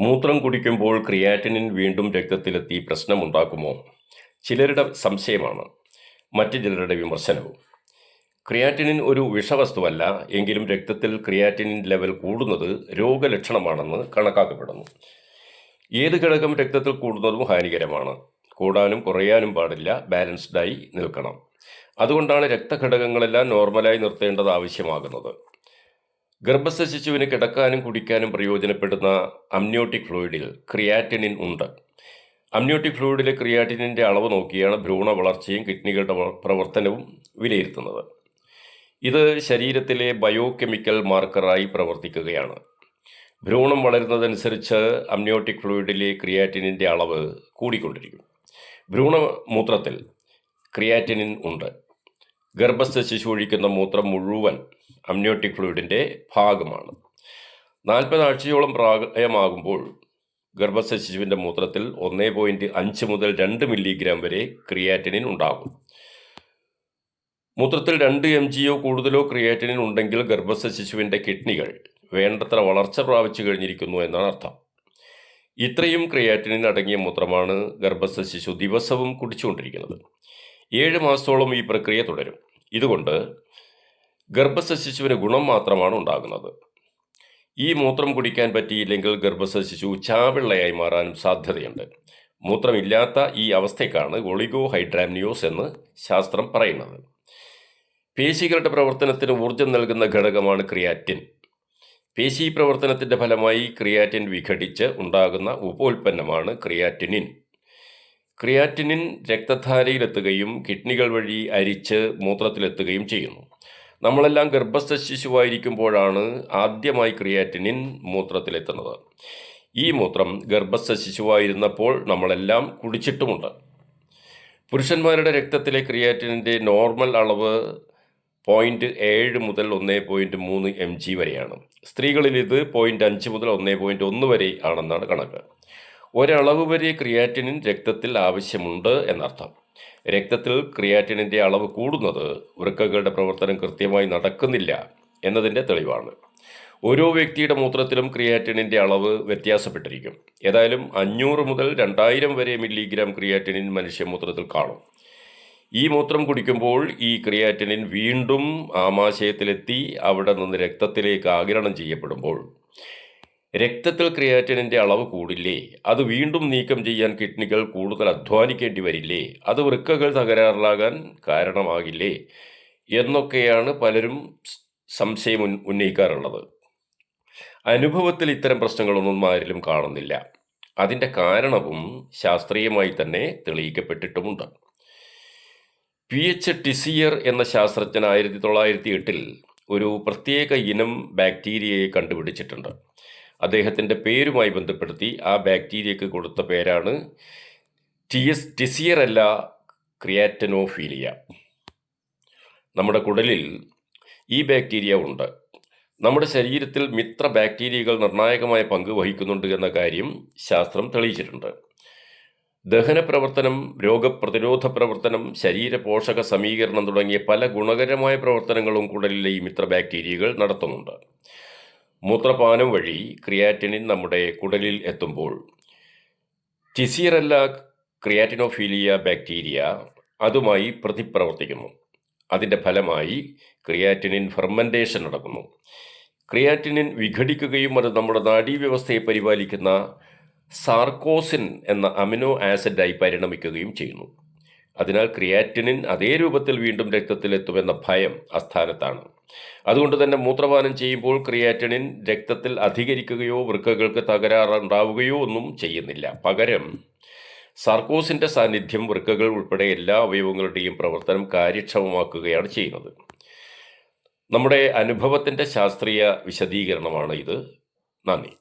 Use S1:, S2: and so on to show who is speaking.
S1: മൂത്രം കുടിക്കുമ്പോൾ ക്രിയാറ്റിനിൻ വീണ്ടും രക്തത്തിലെത്തി പ്രശ്നമുണ്ടാക്കുമോ? ചിലരുടെ സംശയമാണ്. മറ്റു ചിലരുടെ വിമർശനവും. ക്രിയാറ്റിനിൻ ഒരു വിഷവസ്തുവല്ല എങ്കിലും രക്തത്തിൽ ക്രിയാറ്റിനിൻ ലെവൽ കൂടുന്നത് രോഗലക്ഷണമാണെന്ന് കണക്കാക്കപ്പെടുന്നു. ഏത് ഘടകം രക്തത്തിൽ കൂടുന്നതും ഹാനികരമാണ്. കൂടാനും കുറയാനും പാടില്ല ബാലൻസ്ഡായി നിൽക്കണം. അതുകൊണ്ടാണ് രക്തഘടകങ്ങളെല്ലാം നോർമലായി നിർത്തേണ്ടത് ആവശ്യമാകുന്നത്. ഗർഭസ്ഥ ശിശുവിന് കിടക്കാനും കുടിക്കാനും പ്രയോജനപ്പെടുന്ന അമ്നിയോട്ടിക് ഫ്ലൂയിഡിൽ ക്രിയാറ്റിനിൻ ഉണ്ട്. അമ്നിയോട്ടിക് ഫ്ലൂയിഡിലെ ക്രിയാറ്റിനിന്റെ അളവ് നോക്കിയാണ് ഭ്രൂണ വളർച്ചയും കിഡ്നികളുടെ പ്രവർത്തനവും വിലയിരുത്തുന്നത്. ഇത് ശരീരത്തിലെ ബയോകെമിക്കൽ മാർക്കറായി പ്രവർത്തിക്കുകയാണ്. ഭ്രൂണം വളരുന്നതനുസരിച്ച് അമ്നിയോട്ടിക് ഫ്ലൂയിഡിലെ ക്രിയാറ്റിനിന്റെ അളവ് കൂടിക്കൊണ്ടിരിക്കും. ഭ്രൂണമൂത്രത്തിൽ ക്രിയാറ്റിനിൻ ഉണ്ട്. ഗർഭസ്ഥ ശിശു ഒഴിക്കുന്ന മൂത്രം മുഴുവൻ അമ്നിയോട്ടിക് ഫ്ലൂയിഡിന്റെ ഭാഗമാണ്. നാൽപ്പത് ആഴ്ചയോളം പ്രായമാകുമ്പോൾ ഗർഭസ്ഥ ശിശുവിന്റെ മൂത്രത്തിൽ ഒന്നേ പോയിന്റ് അഞ്ച് മുതൽ രണ്ട് മില്ലിഗ്രാം വരെ ക്രിയാറ്റിനിൻ ഉണ്ടാകും. മൂത്രത്തിൽ രണ്ട് എം ജിയോ കൂടുതലോ ക്രിയാറ്റിനിൻ ഉണ്ടെങ്കിൽ ഗർഭസ്ഥ ശിശുവിന്റെ കിഡ്നികൾ വേണ്ടത്ര വളർച്ച പ്രാപിച്ചു കഴിഞ്ഞിരിക്കുന്നു എന്നാണ് അർത്ഥം. ഇത്രയും ക്രിയാറ്റിനിൻ അടങ്ങിയ മൂത്രമാണ് ഗർഭസ്ഥ ശിശു ദിവസവും കുടിച്ചുകൊണ്ടിരിക്കുന്നത്. ഏഴ് മാസത്തോളം ഈ പ്രക്രിയ തുടരും. ഇതുകൊണ്ട് ഗർഭസ്ഥ ശിശുവിന് ഗുണം മാത്രമാണ് ഉണ്ടാകുന്നത്. ഈ മൂത്രം കുടിക്കാൻ പറ്റിയില്ലെങ്കിൽ ഗർഭസ്ഥ ശിശു ചാവിള്ളയായി മാറാനും സാധ്യതയുണ്ട്. മൂത്രമില്ലാത്ത ഈ അവസ്ഥയ്ക്കാണ് ഒളിഗോ ഹൈഡ്രാംനിയോസ് എന്ന് ശാസ്ത്രം പറയുന്നത്. പേശികളുടെ പ്രവർത്തനത്തിന് ഊർജം നൽകുന്ന ഘടകമാണ് ക്രിയാറ്റിൻ. പേശി പ്രവർത്തനത്തിന്റെ ഫലമായി ക്രിയാറ്റിൻ വിഘടിച്ച് ഉണ്ടാകുന്ന ഉപോൽപ്പന്നമാണ് ക്രിയാറ്റിനിൻ. ക്രിയാറ്റിനിൻ രക്തധാരയിലെത്തുകയും കിഡ്നികൾ വഴി അരിച്ച് മൂത്രത്തിലെത്തുകയും ചെയ്യുന്നു. നമ്മളെല്ലാം ഗർഭസ്ഥ ശിശുവായിരിക്കുമ്പോഴാണ് ആദ്യമായി ക്രിയാറ്റിനിൻ മൂത്രത്തിലെത്തുന്നത്. ഈ മൂത്രം ഗർഭസ്ഥ ശിശുവായിരുന്നപ്പോൾ നമ്മളെല്ലാം കുടിച്ചിട്ടുമുണ്ട്. പുരുഷന്മാരുടെ രക്തത്തിലെ ക്രിയാറ്റിനിന്റെ നോർമൽ അളവ് പോയിന്റ് ഏഴ് മുതൽ ഒന്ന് പോയിന്റ് മൂന്ന് എം ജി വരെയാണ്. സ്ത്രീകളിൽ ഇത് പോയിന്റ് അഞ്ച് മുതൽ ഒന്ന് പോയിന്റ് ഒന്ന് വരെ ആണെന്നാണ് കണക്ക്. ഒരളവ് വരെ ക്രിയാറ്റിനിൻ രക്തത്തിൽ ആവശ്യമുണ്ട് എന്നർത്ഥം. രക്തത്തിൽ ക്രിയാറ്റിനിന്റെ അളവ് കൂടുന്നത് വൃക്കകളുടെ പ്രവർത്തനം കൃത്യമായി നടക്കുന്നില്ല എന്നതിന്റെ തെളിവാണ്. ഓരോ വ്യക്തിയുടെ മൂത്രത്തിലും ക്രിയാറ്റിനിന്റെ അളവ് വ്യത്യാസപ്പെട്ടിരിക്കും. ഏതായാലും അഞ്ഞൂറ് മുതൽ രണ്ടായിരം വരെ മില്ലിഗ്രാം ക്രിയാറ്റിനിൻ മനുഷ്യ മൂത്രത്തിൽ കാണും. ഈ മൂത്രം കുടിക്കുമ്പോൾ ഈ ക്രിയാറ്റിനിൻ വീണ്ടും ആമാശയത്തിലെത്തി അവിടെ നിന്ന് രക്തത്തിലേക്ക് ആഗിരണം ചെയ്യപ്പെടുമ്പോൾ രക്തത്തിൽ ക്രിയാറ്റിനിന്റെ അളവ് കൂടില്ലേ? അത് വീണ്ടും നീക്കം ചെയ്യാൻ കിഡ്നികൾ കൂടുതൽ അധ്വാനിക്കേണ്ടി വരില്ലേ? അത് വൃക്കകൾ തകരാറിലാകാൻ കാരണമാകില്ലേ? എന്നൊക്കെയാണ് പലരും സംശയം ഉന്നയിക്കാറുള്ളത്. അനുഭവത്തിൽ ഇത്തരം പ്രശ്നങ്ങളൊന്നും ആരിലും കാണുന്നില്ല. അതിന്റെ കാരണവും ശാസ്ത്രീയമായി തന്നെ തെളിയിക്കപ്പെട്ടിട്ടുമുണ്ട്. പി എച്ച് ടിസിയർ എന്ന ശാസ്ത്രജ്ഞൻ ആയിരത്തി തൊള്ളായിരത്തി എട്ടിൽ ഒരു പ്രത്യേക ഇനം ബാക്ടീരിയയെ കണ്ടുപിടിച്ചിട്ടുണ്ട്. അദ്ദേഹത്തിന്റെ പേരുമായി ബന്ധപ്പെടുത്തി ആ ബാക്ടീരിയക്ക് കൊടുത്ത പേരാണ് ടി എസ് ടിസിയറല്ല ക്രിയാറ്റനോഫീലിയ. നമ്മുടെ കുടലിൽ ഈ ബാക്ടീരിയ ഉണ്ട്. നമ്മുടെ ശരീരത്തിൽ മിത്ര ബാക്ടീരിയകൾ നിർണായകമായ പങ്ക് വഹിക്കുന്നുണ്ട് എന്ന കാര്യം ശാസ്ത്രം തെളിയിച്ചിട്ടുണ്ട്. ദഹന പ്രവർത്തനം രോഗപ്രതിരോധ പ്രവർത്തനം ശരീര പോഷക സമീകരണം തുടങ്ങിയ പല ഗുണകരമായ പ്രവർത്തനങ്ങളും കുടലിലെ ഈ മിത്ര ബാക്ടീരിയകൾ നടത്തുന്നുണ്ട്. മൂത്രപാനം വഴി ക്രിയാറ്റിനിൻ നമ്മുടെ കുടലിൽ എത്തുമ്പോൾ ടിസിയറല്ല ക്രിയാറ്റിനോഫീലിയ ബാക്ടീരിയ അതുമായി പ്രതിപ്രവർത്തിക്കുന്നു. അതിന്റെ ഫലമായി ക്രിയാറ്റിനിൻ ഫെർമെന്റേഷൻ നടക്കുന്നു. ക്രിയാറ്റിനിൻ വിഘടിക്കുകയും അത് നമ്മുടെ നാഡീവ്യവസ്ഥയെ പരിപാലിക്കുന്ന സാർക്കോസിൻ എന്ന അമിനോ ആസിഡായി പരിണമിക്കുകയും ചെയ്യുന്നു. അതിനാൽ ക്രിയാറ്റിനിൻ അതേ രൂപത്തിൽ വീണ്ടും രക്തത്തിലെത്തുമെന്ന ഭയം അസ്ഥാനത്താണ് അതുകൊണ്ട് തന്നെ മൂത്രപാനം ചെയ്യുമ്പോൾ ക്രിയാറ്റണിൻ രക്തത്തിൽ അധികരിക്കുകയോ വൃക്കകൾക്ക് തകരാറുണ്ടാവുകയോ ഒന്നും ചെയ്യുന്നില്ല. പകരം സർക്കോസിന്റെ സാന്നിധ്യം വൃക്കകൾ ഉൾപ്പെടെ എല്ലാ അവയവങ്ങളുടെയും പ്രവർത്തനം കാര്യക്ഷമമാക്കുകയാണ് ചെയ്യുന്നത്. നമ്മുടെ അനുഭവത്തിന്റെ ശാസ്ത്രീയ വിശദീകരണമാണ് ഇത് നന്ദി.